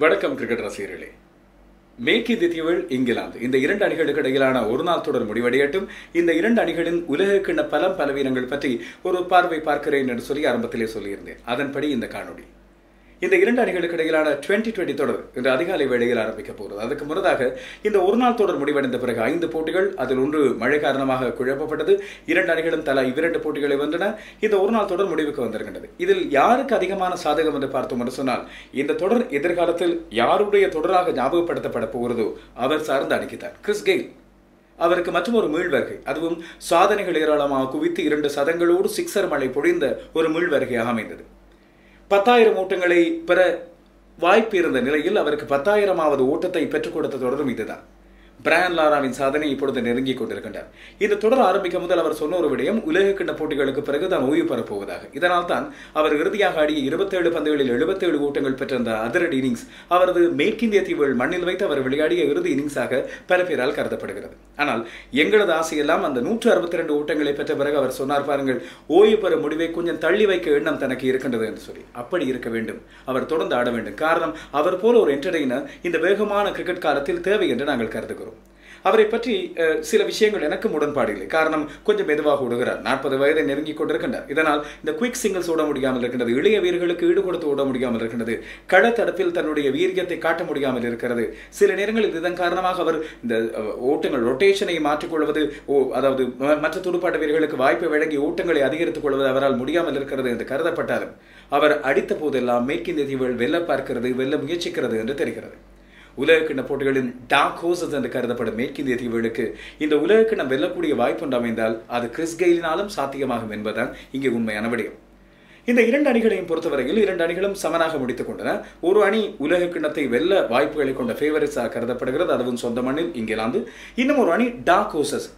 வணக்கம் கிரிக்கெட் ரசிகர்களே. மேற்கு தித்திவள் இங்கிலாந்து. இந்த இரண்டு அணிகளுக்கு இடையிலான ஒரு நாள் தொடர் முடிவடையட்டும். இந்த இரண்டு அணிகளின் உலகக்கிண்ண பலம் பலவீனங்கள் பற்றி ஒரு பார்வை பார்க்கிறேன் என்று சொல்லி ஆரம்பத்திலே சொல்லியிருந்தேன். அதன்படி இந்த காணொளி. இந்த இரண்டு அணிகளுக்கு இடையிலான டுவெண்ட்டி டுவெண்ட்டி தொடர் இன்று அதிகாலை வேளையில் ஆரம்பிக்க போகிறது. அதுக்கு முன்னதாக இந்த ஒரு நாள் தொடர் முடிவடைந்த பிறகு ஐந்து போட்டிகள் அதில் ஒன்று மழை காரணமாக குழப்பப்பட்டது. இரண்டு அணிகளும் தலா இவ்விரண்டு போட்டிகளை வென்றன. இந்த ஒரு நாள் தொடர் முடிவுக்கு வந்திருக்கின்றது. இதில் யாருக்கு அதிகமான சாதகம் என்று பார்த்தோம் என்று சொன்னால் இந்த தொடர் எதிர்காலத்தில் யாருடைய தொடராக ஞாபகப்படுத்தப்பட போகிறதோ அவர் சார்ந்த அணிக்குத்தான் கிறிஸ் கெயில் அவருக்கு மற்றும் ஒரு மீள்வருகை அதுவும் சாதனைகள் ஏராளமாக குவித்து இரண்டு சதங்களோடு சிக்ஸர் மழை பொழிந்த ஒரு மீள்வருகையாக அமைந்தது. பத்தாயிரம் ஓட்டங்களை பெற வாய்ப்பு இருந்த நிலையில் அவருக்கு பத்தாயிரமாவது ஓட்டத்தை பெற்றுக் கொடுத்த தொடரும் இதுதான். பிரான் லாராவின் சாதனை இப்பொழுது நெருங்கிக் கொண்டிருக்கின்றார் இந்த தொடர் ஆரம்பிக்க முதல் அவர் சொன்ன ஒரு விடயம் உலக கிண்ண போட்டிகளுக்கு பிறகு தான் ஓய்வு பெறப்போவதாக. இதனால் தான் அவர் இறுதியாக ஆடிய இருபத்தேழு பந்துகளில் எழுபத்தேழு ஓட்டங்கள் பெற்ற அந்த அதிரடி இன்னிங்ஸ் அவரது மேற்கிந்திய தீவுகள் மண்ணில் வைத்து அவர் விளையாடிய இறுதி இன்னிங்ஸாக பல பேரால் கருதப்படுகிறது. ஆனால் எங்களது ஆசையெல்லாம் அந்த நூற்று அறுபத்தி ரெண்டு ஓட்டங்களை பெற்ற பிறகு அவர் சொன்னார் பாருங்கள் ஓய்வு பெற முடிவை கொஞ்சம் தள்ளி வைக்க எண்ணம் தனக்கு இருக்கின்றது என்று சொல்லி. அப்படி இருக்க வேண்டும். அவர் தொடர்ந்து ஆட வேண்டும். காரணம் அவர் போல ஒரு என்டர்டெய்னர் இந்த வேகமான கிரிக்கெட் காலத்தில் தேவை என்று நாங்கள் கருதுகிறோம். அவரை பற்றி சில விஷயங்கள் எனக்கு உடன்பாடு இல்லை. காரணம் கொஞ்சம் மெதுவாக ஓடுகிறார். நாற்பது வயதை நெருங்கி கொண்டிருக்கின்றார். இதனால் இந்த குயிக் சிங்கிள்ஸ் ஓட முடியாமல் இருக்கின்றது இளைய வீரர்களுக்கு ஈடு கொடுத்து ஓட முடியாமல் இருக்கின்றது களத்தடுப்பில் தன்னுடைய வீரியத்தை காட்ட முடியாமல் இருக்கிறது. சில நேரங்களில் இதன் காரணமாக அவர் இந்த ஓட்டங்கள் ரொட்டேஷனை மாற்றிக்கொள்வது ஓ அதாவது மற்ற துடுப்பாட்ட வீரர்களுக்கு வாய்ப்பை வழங்கி ஓட்டங்களை அதிகரித்துக் கொள்வது அவரால் முடியாமல் இருக்கிறது என்று கருதப்பட்டாலும் அவர் அடித்த போதெல்லாம் மேற்கிந்திய தீவுகள் வெல்ல பார்க்கிறது வெல்ல முயற்சிக்கிறது என்று தெரிகிறது. உலகக்கிண்ண போட்டிகளின் டார்க் ஹோசஸ் என்று கருதப்படும் மேற்கிந்திய தீவுகளுக்கு இந்த உலகக்கிண்ணம் வெல்லக்கூடிய வாய்ப்பு ஒன்று அமைந்தால் அது கிறிஸ் கெயிலினாலும் சாத்தியமாகும் என்பதுதான் இங்கே உண்மையான விடயம். இந்த இரண்டு அணிகளையும் பொறுத்தவரையில் இரண்டு அணிகளும் சமனாக முடித்துக் கொண்டன. ஒரு அணி உலக கிண்ணத்தை வெல்ல வாய்ப்புகளை கொண்ட ஃபேவரட்ஸாக கருதப்படுகிறது. அதுவும் சொந்த மண்ணில் இங்கிலாந்து இன்னும் ஒரு அணி டார்க் ஹோசஸ்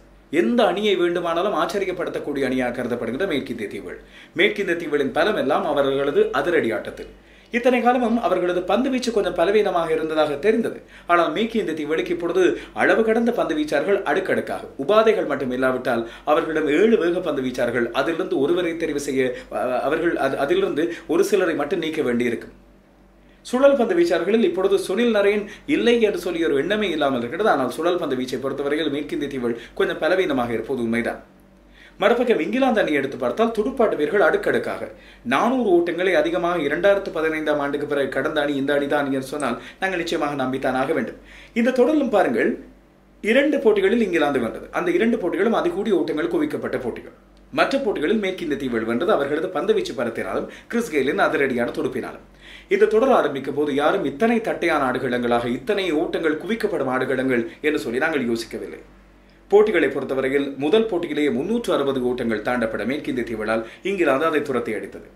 எந்த அணியை வேண்டுமானாலும் ஆச்சரியப்படுத்தக்கூடிய அணியாக கருதப்படுகின்ற மேற்கிந்திய தீவுகள். மேற்கிந்திய தீவுகளின் பலம் எல்லாம் அவர்களது அதிரடி ஆட்டத்தில். இத்தனை காலமும் அவர்களது பந்து வீச்சு கொஞ்சம் பலவீனமாக இருந்ததாக தெரிந்தது. ஆனால் மீக்கி இந்த தீவெளிக்கு இப்பொழுது அளவு கடந்த பந்து வீச்சார்கள் அடுக்கடுக்காக. உபாதைகள் மட்டும் இல்லாவிட்டால் அவர்களிடம் ஏழு வேக பந்து வீச்சார்கள் அதிலிருந்து ஒருவரை தெரிவு செய்ய அவர்கள் அது- அதிலிருந்து ஒரு சிலரை மட்டும் நீக்க வேண்டியிருக்கும் சுழல் பந்து வீச்சாளர்களில் இப்பொழுது சுனில் நரேன் இல்லை என்று சொல்லி ஒரு எண்ணமே இல்லாமல் இருக்கிறது. ஆனால் சுழல் பந்து வீச்சை பொறுத்தவரையில் மேற்கிந்திய தீவுகள் கொஞ்சம் பலவீனமாக இருப்பது உண்மைதான். மறுபக்கம் இங்கிலாந்து அணி எடுத்து பார்த்தால் துடுப்பாட்ட வீரர்கள் அடுக்கடுக்காக. நானூறு ஓட்டங்களை அதிகமாக இரண்டாயிரத்து பதினைந்தாம் ஆண்டுக்கு பிறகு கடந்த அணி இந்த அணி தான் என்று சொன்னால் நாங்கள் நிச்சயமாக நம்பித்தான் ஆக வேண்டும். இந்த தொடரிலும் பாருங்கள் இரண்டு போட்டிகளில் இங்கிலாந்து வென்றது. அந்த இரண்டு போட்டிகளும் அதிகூடிய ஓட்டங்கள் குவிக்கப்பட்ட போட்டிகள். மற்ற போட்டிகளில் மேற்கிந்திய தீவுகள் வென்றது. அவர்களது பந்துவீச்சு பரத்தினாலும் கிறிஸ் கெயிலின் அதிரடியான துடுப்பினாலும். இந்த தொடர் ஆரம்பிக்கும் போது யாரும் இத்தனை தட்டையான ஆடுகளங்களாக இத்தனை ஓட்டங்கள் குவிக்கப்படும் ஆடுகளங்கள் என்று சொல்லி நாங்கள் யோசிக்கவில்லை. போட்டிகளை பொறுத்தவரையில் முதல் போட்டியிலேயே முன்னூற்று அறுபது ஓட்டங்கள் தாண்டப்பட மேற்கிந்திய தீவுகளால் இங்கிலாந்து அதை துரத்தி அடித்தது.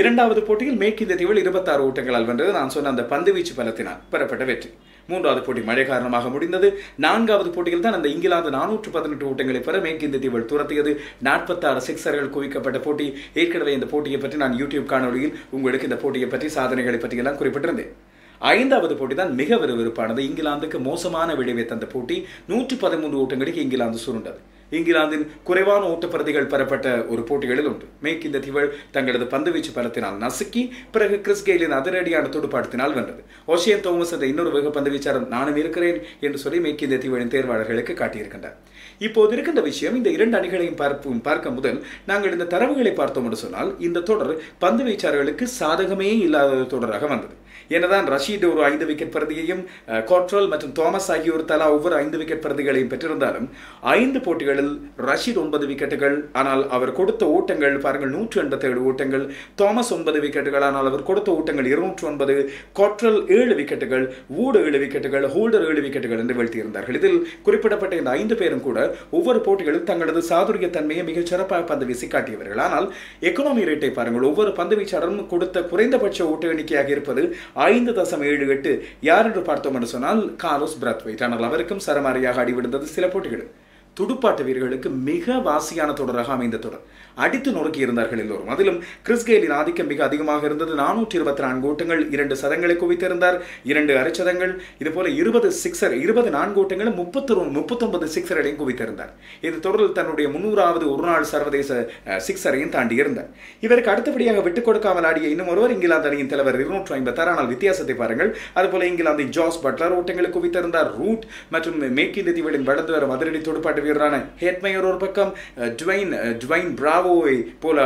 இரண்டாவது போட்டியில் மேற்கிந்திய தீவில் இருபத்தாறு ஓட்டங்களால் வென்றது. நான் சொன்ன அந்த பந்துவீச்சு பலத்தினால் பெறப்பட்ட வெற்றி. மூன்றாவது போட்டி மழை காரணமாக முடிந்தது. நான்காவது போட்டியில் தான் அந்த இங்கிலாந்து நானூற்று பதினெட்டு ஓட்டங்களை பெற மேற்கிந்திய தீவில் துரத்தியது. நாற்பத்தாறு சிக்ஸர்கள் குவிக்கப்பட்ட போட்டி. ஏற்கனவே இந்த போட்டியை பற்றி நான் யூடியூப் காணொலியில் உங்களுக்கு இந்த போட்டியை பற்றி சாதனைகளை பற்றியெல்லாம் குறிப்பிட்டிருந்தேன். ஐந்தாவது போட்டி தான் மிக விறுவிறுப்பானது இங்கிலாந்துக்கு மோசமான விளைவை தந்த போட்டி நூற்றி பதிமூன்று ஓட்டங்களுக்கு இங்கிலாந்து சுருண்டது. இங்கிலாந்தின் குறைவான ஓட்டப்பிரதிகள் பெறப்பட்ட ஒரு போட்டிகளில் ஒன்று. இந்த திவள் தங்களது பந்துவீச்சு பலத்தினால் நசுக்கி பிறகு கிறிஸ் கெயிலின் அதிரடியான துடுப்பாட்டத்தினால் வென்றது. ஓஷியன் தோமஸ் என்ற இன்னொரு வெகு பந்து நானும் இருக்கிறேன் என்று சொல்லி மேற்கிந்த திவளின் தேர்வாளர்களுக்கு காட்டியிருக்கின்றார். இப்போது இருக்கின்ற விஷயம் இந்த இரண்டு அணிகளையும் பார்ப்போம். பார்க்க முதல் நாங்கள் இந்த தரவுகளை பார்த்தோம் என்று சொன்னால் இந்த தொடர் பந்து வீச்சாளர்களுக்கு சாதகமே இல்லாத தொடராக வந்தது. என்னதான் ரஷீத் ஒரு ஐந்து விக்கெட் பிரதியையும் கோட்ரோல் மற்றும் தோமஸ் ஆகியோர் தலா ஒவ்வொரு ஐந்து விக்கெட் பிரதிகளையும் பெற்றிருந்தாலும் ஐந்து போட்டிகளில் ரஷீத் ஒன்பது விக்கெட்டுகள் ஆனால் அவர் கொடுத்த ஓட்டங்கள் பாருங்கள் நூற்று எண்பத்தேழு ஓட்டங்கள் தோமஸ் ஒன்பது விக்கெட்டுகள் ஆனால் அவர் கொடுத்த ஓட்டங்கள் இருநூற்று ஒன்பது கோட்ரல் ஏழு விக்கெட்டுகள் வூடு ஏழு விக்கெட்டுகள் ஹோல்டர் ஏழு விக்கெட்டுகள் என்று வீழ்த்தியிருந்தார்கள். இதில் குறிப்பிடப்பட்ட இந்த ஐந்து பேரும் கூட ஒவ்வொரு போட்டிகளில் தங்களது சாதுரிய தன்மையை மிகச் சிறப்பாக பந்து வீசி காட்டியவர்கள். ஆனால் எக்கனாமி ரேட்டை பாருங்கள் ஒவ்வொரு பந்து வீச்சாளரும் கொடுத்த குறைந்தபட்ச ஓட்ட எண்ணிக்கையாக இருப்பது ஐந்து தசம் ஏழு எட்டு யார் என்று பார்த்தோம் என்று சொன்னால் கார்லோஸ் பிரத்வைட் ஆனால் அவருக்கும் சரமாரியாக அடிவிடுந்தது சில போட்டிகள். துடுப்பாட்ட வீரர்களுக்கு மிக வாசியான தொடராக அமைந்த தொடர். அடித்து நொறுக்கி இருந்தார்கள் எல்லோரும். அதிலும் கிறிஸ் கெயிலின் ஆதிக்கம் மிக அதிகமாக இருந்தது. நானூற்றி இருபத்தி நான்கு ஓட்டங்கள் இரண்டு சதங்களை குவித்திருந்தார். இரண்டு அரைச்சதங்கள் இது போல இருபது சிக்ஸர் இருபது நான்கு ஓட்டங்களும் முப்பத்தி முப்பத்தொன்பது சிக்ஸர்களையும் குவித்திருந்தார். இந்த தொடரில் தன்னுடைய முன்னூறாவது ஒருநாள் சர்வதேச சிக்ஸரையும் தாண்டி இருந்தார். இவருக்கு அடுத்தபடியாக விட்டுக் கொடுக்காமல் ஆடிய இன்னும் ஒருவர் இங்கிலாந்து அணியின் தலைவர் இருநூற்று ஐம்பத்தாறு. ஆனால் வித்தியாசத்தை பாருங்கள். அதுபோல இங்கிலாந்தின் ஜாஸ் பட்லர் ஓட்டங்களை குவித்திருந்தார். ரூட் மற்றும் மேற்கிந்திய தீவுகளின் வளர்ந்து வரும் அதிரடி துடுப்பாட்டு வீரரான ஹேட்மையர் ஒரு பக்கம் அஹ், டுவைன் பிராவோவை போல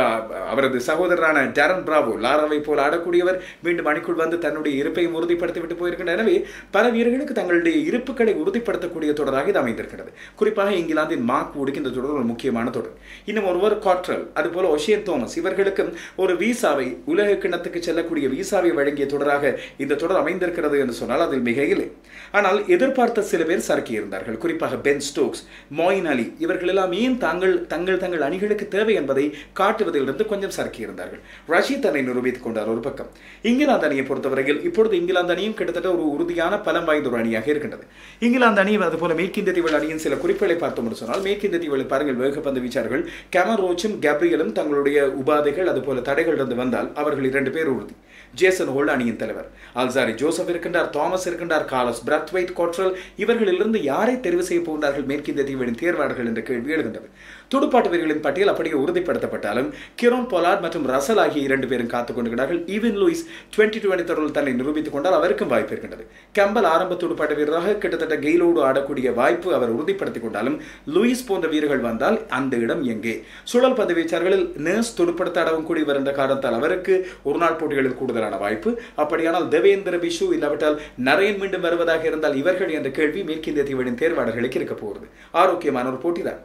அவரது சகோதரரான டேரன் பிராவோ லாராவை போல ஆடக்கூடியவர் மீண்டும் அணிக்குள் வந்து தன்னுடைய இருப்பையும் உறுதிப்படுத்திவிட்டு போயிருக்கின்றனர். எனவே பல வீரர்களுக்கு தங்களுடைய இருப்புகளை உறுதிப்படுத்தக்கூடிய தொடராக இது அமைந்திருக்கிறது. குறிப்பாக இங்கிலாந்தின் மார்க் வுடுக்கு இந்த தொடர் ஒரு முக்கியமான தொடர். இன்னும் ஒருவர் காட்ரல் அதுபோல ஒஷியன் தோமஸ் இவர்களுக்கும் ஒரு விசாவை உலக கிணத்துக்கு செல்லக்கூடிய விசாவை வழங்கிய தொடராக இந்த தொடர் அமைந்திருக்கிறது என்று சொன்னால் அதில் மிக இல்லை ஆனால் எதிர்பார்த்த சில பேர் சறுக்கி இருந்தார்கள் குறிப்பாக பென் ஸ்டோக்ஸ் மொயின் அலி. இவர்கள் எல்லாம் ஏன் தாங்கள் தங்கள் தங்கள் அணிகளுக்கு தேவை என்பதை காட்டுவதிலிருந்து கொஞ்சம் சறுக்கி இருந்தார்கள். ரஷீத் அணி நிரூபித்துக் கொண்டார் ஒரு பக்கம். இங்கிலாந்து அணியை பொறுத்தவரையில் இப்பொழுது இங்கிலாந்து அணியும் கிட்டத்தட்ட ஒரு உறுதியான பலம் வாய்ந்த ஒரு அணியாக இருக்கின்றது. இங்கிலாந்து அணி அதுபோல மேற்கிந்திய தீவுகள் அணியின் சில குறிப்புகளை பார்த்தோம் என்று சொன்னால் மேற்கிந்திய தீவுகளில் பாருங்கள் வேகப்பந்து வீச்சார்கள் கேமரோச்சும் கேப்ரியலும் தங்களுடைய உபாதைகள் அதுபோல தடைகளிலிருந்து வந்தால் அவர்கள் இரண்டு பேர் உறுதி. ஜேசன் ஹோல்ட் அணியின் தலைவர். அல்சாரி ஜோசப் இருக்கின்றார் தாமஸ் இருக்கின்றார் காலஸ் பிரத்வைட் கோட்ரல் இவர்களிலிருந்து யாரை தெரிவு செய்ய போகிறார்கள் மேற்கிந்திய தீவின் தேர்வாளர்கள் என்ற கேள்வி எழுகின்றது. துடுப்பாட்ட வீரர்களின் பட்டியல் அப்படியே உறுதிப்படுத்தப்பட்டாலும் கிரோன் பொலார்ட் மற்றும் ரசல் ஆகிய இரண்டு பேரும் காத்துக் கொண்டிருக்கிறார்கள் ஈவன் லூயிஸ் டுவெண்ட்டி டுவெண்ட்டி தொடரில் தன்னை நிரூபித்துக் கொண்டால் அவருக்கும் வாய்ப்பு இருக்கின்றது. கம்பல் ஆரம்ப துடுப்பாட்ட வீரராக கிட்டத்தட்ட கெயிலோடு ஆடக்கூடிய வாய்ப்பு அவர் உறுதிப்படுத்திக் கொண்டாலும் லூயிஸ் போன்ற வீரர்கள் வந்தால் அந்த இடம் எங்கே? சுழல் பந்து வீச்சார்களில் நேர்ஸ் துடுப்படுத்த அடவும் கூடி வருகின்ற காரணத்தால் அவருக்கு ஒரு நாள் போட்டிகளில் கூடுதலான வாய்ப்பு. அப்படியானால் தேவேந்திர பிஷு இல்லாவிட்டால் நரேன் மீண்டும் வருவதாக இருந்தால் இவர்கள் என்ற கேள்வி மேற்கிந்திய தீவின் தேர்வாளர்களுக்கு இருக்க போகிறது. ஆரோக்கியமான ஒரு போட்டிதான்.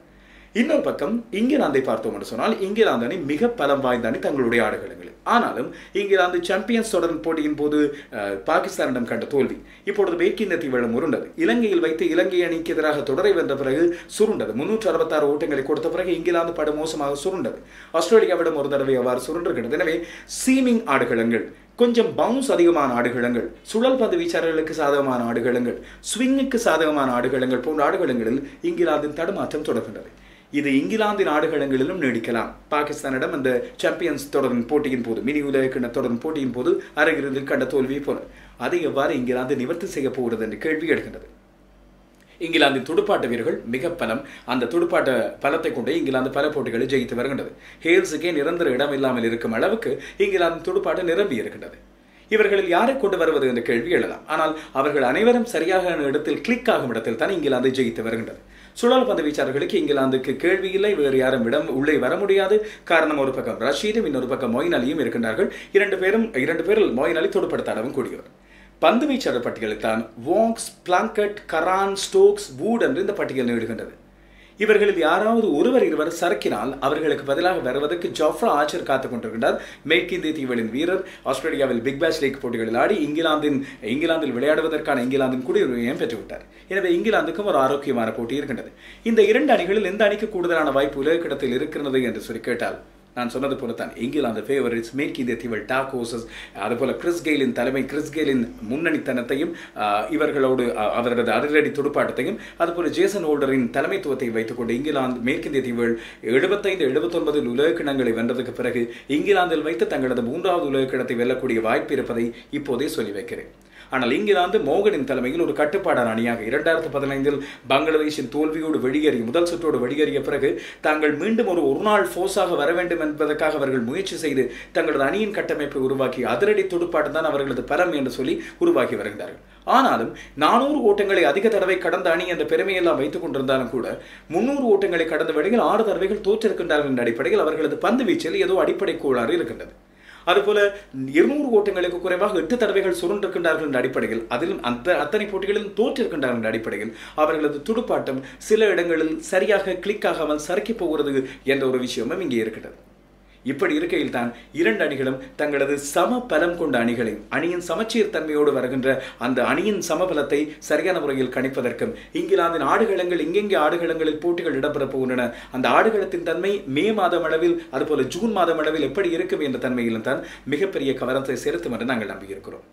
இன்னொரு பக்கம் இங்கிலாந்தை பார்த்தோம் என்று சொன்னால் இங்கிலாந்து அணி மிக பலம் வாய்ந்த அணி தங்களுடைய ஆடுகளங்களில். ஆனாலும் இங்கிலாந்து சாம்பியன்ஸ் தொடர் போட்டியின் போது பாகிஸ்தானிடம் கண்ட தோல்வி இப்பொழுது மேற்கிந்திய தீவிரம் உருண்டது. இலங்கையில் வைத்து இலங்கை அணிக்கு எதிராக தொடரை வென்ற பிறகு சுருண்டது. முன்னூற்று அறுபத்தாறு ஓட்டங்களை கொடுத்த பிறகு இங்கிலாந்து படு மோசமாக சுருண்டது. ஆஸ்திரேலியாவிடம் ஒரு தடவை அவ்வாறு சுருண்டிருக்கிறது எனவே சீமிங் ஆடுகளங்கள் கொஞ்சம் பவுன்ஸ் அதிகமான ஆடுகளங்கள் சுழல் பந்து வீச்சாளர்களுக்கு சாதகமான ஆடுகளங்கள் ஸ்விங்குக்கு சாதகமான ஆடுகளங்கள் போன்ற ஆடுகளங்களில் இங்கிலாந்தின் தடுமாற்றம் தொடர்கின்றது. இது இங்கிலாந்தின் ஆடுகளங்களிலும் நீடிக்கலாம். பாகிஸ்தானிடம் அந்த சாம்பியன்ஸ் தொடரின் போட்டியின் போது மினி உலக கிண்ண தொடரின் போட்டியின் போது அரையிறுதியில் கண்ட தோல்வியை போல. அதை எவ்வாறு இங்கிலாந்து நிவர்த்தி செய்ய போகிறது என்று கேள்வி எழுகின்றது. இங்கிலாந்தின் துடுப்பாட்ட வீரர்கள் மிக பலம். அந்த துடுப்பாட்ட பலத்தை கொண்டு இங்கிலாந்து பல போட்டிகளை ஜெயித்து வருகின்றது. ஹேல்ஸுக்கே நிரந்தர இடம் இல்லாமல் இருக்கும் அளவுக்கு இங்கிலாந்து துடுப்பாட்டம் நிரம்பி இருக்கின்றது. இவர்களில் யாரை கொண்டு வருவது என்ற கேள்வி எழலாம். ஆனால் அவர்கள் அனைவரும் சரியாக இடத்தில் கிளிக் ஆகும் இடத்தில் தான் இங்கிலாந்து ஜெயித்து வருகின்றது. சுழல் பந்து வீச்சாளர்களுக்கு இங்கிலாந்துக்கு கேள்வி இல்லை. வேறு யாரும் இடம் உள்ளே வர முடியாது. காரணம் ஒரு பக்கம் ரஷீதும் இன்னொரு பக்கம் மொயின் அலியும் இருக்கின்றார்கள். இரண்டு பேரும் இரண்டு பேரில் மொயின் அலி தொடுப்படுத்தாடவும் கூடியவர். பந்து வீச்சாளர் பட்டியலில் தான் வாங்ஸ் பிளாங்கட் கரான் ஸ்டோக்ஸ் வூட் என்று இந்த பட்டியல் நீடுகின்றது இவர்களில் யாராவது ஒருவர் இருவர் சறுக்கினால் அவர்களுக்கு பதிலாக வருவதற்கு ஜாஃப்ரா ஆச்சர் காத்துக் கொண்டிருக்கின்றார். மேற்கிந்திய தீவுகளின் வீரர் ஆஸ்திரேலியாவில் பிக் பேஷ் லீக் போட்டிகளில் ஆடி இங்கிலாந்தின் இங்கிலாந்தில் விளையாடுவதற்கான இங்கிலாந்தின் குடியுரிமையும் பெற்றுவிட்டார். எனவே இங்கிலாந்துக்கும் ஒரு ஆரோக்கியமான போட்டி இருக்கின்றது. இந்த இரண்டு அணிகளில் எந்த அணிக்கு கூடுதலான வாய்ப்பு உலகக்கிடத்தில் இருக்கிறது என்று சொல்லி கேட்டால் நான் சொன்னது போல தான் இங்கிலாந்து ஃபேவரிட்ஸ் மேற்கிந்திய தீவல் டாகோசஸ் அதுபோல் கிறிஸ் கெயிலின் தலைமை கிறிஸ் கெயிலின் முன்னணித்தனத்தையும் இவர்களோடு அவரது அதிரடி துடுப்பாட்டத்தையும் அதுபோல் ஜேசன் ஹோல்டரின் தலைமைத்துவத்தை வைத்துக்கொண்டு இங்கிலாந்து மேற்கிந்திய தீவுகள் எழுபத்தைந்து எழுபத்தொன்பதில் உலக கிண்ணங்களை வென்றதுக்கு பிறகு இங்கிலாந்தில் வைத்து தங்களது மூன்றாவது உலக வெல்லக்கூடிய வாய்ப்பு இருப்பதை இப்போதே சொல்லி வைக்கிறேன். ஆனால் இங்கிலாந்து மோகனின் தலைமையில் ஒரு கட்டுப்பாடான அணியாக இரண்டாயிரத்து பதினைந்தில் பங்களாதேஷின் தோல்வியோடு வெளியேறி முதல் சுற்றோடு வெளியேறிய பிறகு தாங்கள் மீண்டும் ஒரு ஒருநாள் ஃபோர்ஸாக வர வேண்டும் என்பதற்காக அவர்கள் முயற்சி செய்து தங்களது அணியின் கட்டமைப்பை உருவாக்கி அதிரடி துடுப்பாட்டம் தான் அவர்களது பலம் என்று சொல்லி உருவாக்கி வருகிறார்கள். ஆனாலும் நானூறு ஓட்டங்களை அதிக தடவை கடந்த அணி என்ற பெருமையெல்லாம் வைத்துக் கொண்டிருந்தாலும் கூட முன்னூறு ஓட்டங்களை கடந்த வேளையில் ஆறு தடவைகள் தோற்றிருக்கின்றார்கள் என்ற அடிப்படையில் அவர்களது பந்து வீச்சில் ஏதோ அடிப்படை கோளாறு இருக்கின்றது. அதுபோல இருநூறு ஓட்டங்களுக்கு குறைவாக எட்டு தடவைகள் சுருண்டிருக்கின்றார்கள் என்ற அடிப்படையில் அதிலும் அந்த அத்தனை போட்டிகளிலும் தோற்றிருக்கின்றார்கள் என்ற அடிப்படையில் அவர்களது துடுப்பாட்டம் சில இடங்களில் சரியாக கிளிக் ஆகாமல் சறுக்கி போகிறது என்ற ஒரு விஷயமும் இங்கே இருக்கிறது. இப்படி இருக்கையில் தான் இரண்டு அணிகளும் தங்களது சம பலம் கொண்ட அணிகளை அணியின் சமச்சீர் தன்மையோடு வருகின்ற அந்த அணியின் சமபலத்தை சரியான முறையில் கணிப்பதற்கும் இங்கிலாந்தின் ஆடுகளங்கள் எங்கெங்கே ஆடுகளங்களில் போட்டிகள் இடம்பெறப் போகின்றன அந்த ஆடுகளத்தின் தன்மை மே மாதம் அளவில் அதுபோல ஜூன் மாதம் அளவில் எப்படி இருக்கும் என்ற தன்மையிலும் தான் மிகப்பெரிய கவனத்தை செலுத்தும் என்று நாங்கள் நம்பியிருக்கிறோம்.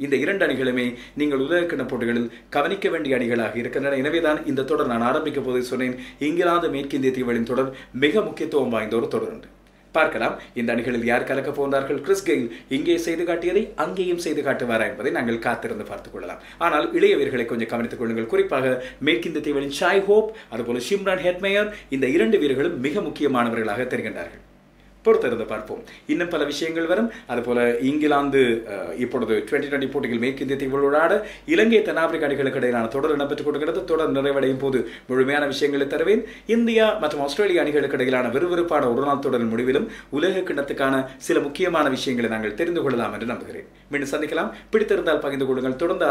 இந்த இரண்டு அணிகளுமே நீங்கள் உலகக்கிண போட்டிகளில் கவனிக்க வேண்டிய அணிகளாக இருக்கின்றன. எனவேதான் இந்த தொடர் நான் ஆரம்பிக்க போது சொன்னேன் இங்கிலாந்து மேற்கிந்திய தீவுகளின் தொடர் மிக முக்கியத்துவம் வாய்ந்த ஒரு தொடர் உண்டு. பார்க்கலாம். இந்த அணிகளில் யார் கலக்க போகிறார்கள்? கிறிஸ் கெயில் இங்கே செய்து காட்டியதை அங்கேயும் செய்து காட்டுவாரா என்பதை நாங்கள் காத்திருந்து பார்த்துக் கொள்ளலாம். ஆனால் இளைய வீரர்களை கொஞ்சம் கவனித்துக் கொள்ளுங்கள். குறிப்பாக மேற்கிந்த தீவுகளின் ஷாய் ஹோப் அதுபோல ஷிம்ரான் ஹெட்மேயர் இந்த இரண்டு வீரர்களும் மிக முக்கியமானவர்களாக தெரிகின்றார்கள். பொறுத்திருந்து பார்ப்போம். இன்னும் பல விஷயங்கள் வரும். அதுபோல இங்கிலாந்து இப்பொழுது டுவெண்ட்டி டுவெண்ட்டி போட்டியில் மேற்கிந்திய தீவுகளோட இலங்கை தென்னாப்பிரிக்க அணிகளுக்கு இடையிலான தொடர் இடம்பெற்றுக் கொடுக்கிறது தொடர் நிறைவடையும் போது முழுமையான விஷயங்களை தருவேன். இந்தியா மற்றும் ஆஸ்திரேலிய அணிகளுக்கு இடையிலான விறுவிறுப்பான ஒரு நாள் தொடரின் முடிவிலும் உலக கிண்ணத்துக்கான சில முக்கியமான விஷயங்களை நாங்கள் தெரிந்து கொள்ளலாம் என்று நம்புகிறேன். மீண்டும் சந்திக்கலாம். பிடித்திருந்தால் பகிர்ந்து கொள்ளுங்கள். தொடர்ந்து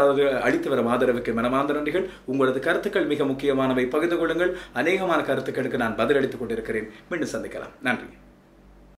அளித்து வரும் ஆதரவுக்கு மனமார்ந்த நன்றிகள். உங்களது கருத்துக்கள் மிக முக்கியமானவை. பகிர்ந்து கொள்ளுங்கள். அநேகமான கருத்துக்களுக்கு நான் பதிலளித்துக் கொண்டிருக்கிறேன். மீண்டும் சந்திக்கலாம். நன்றி.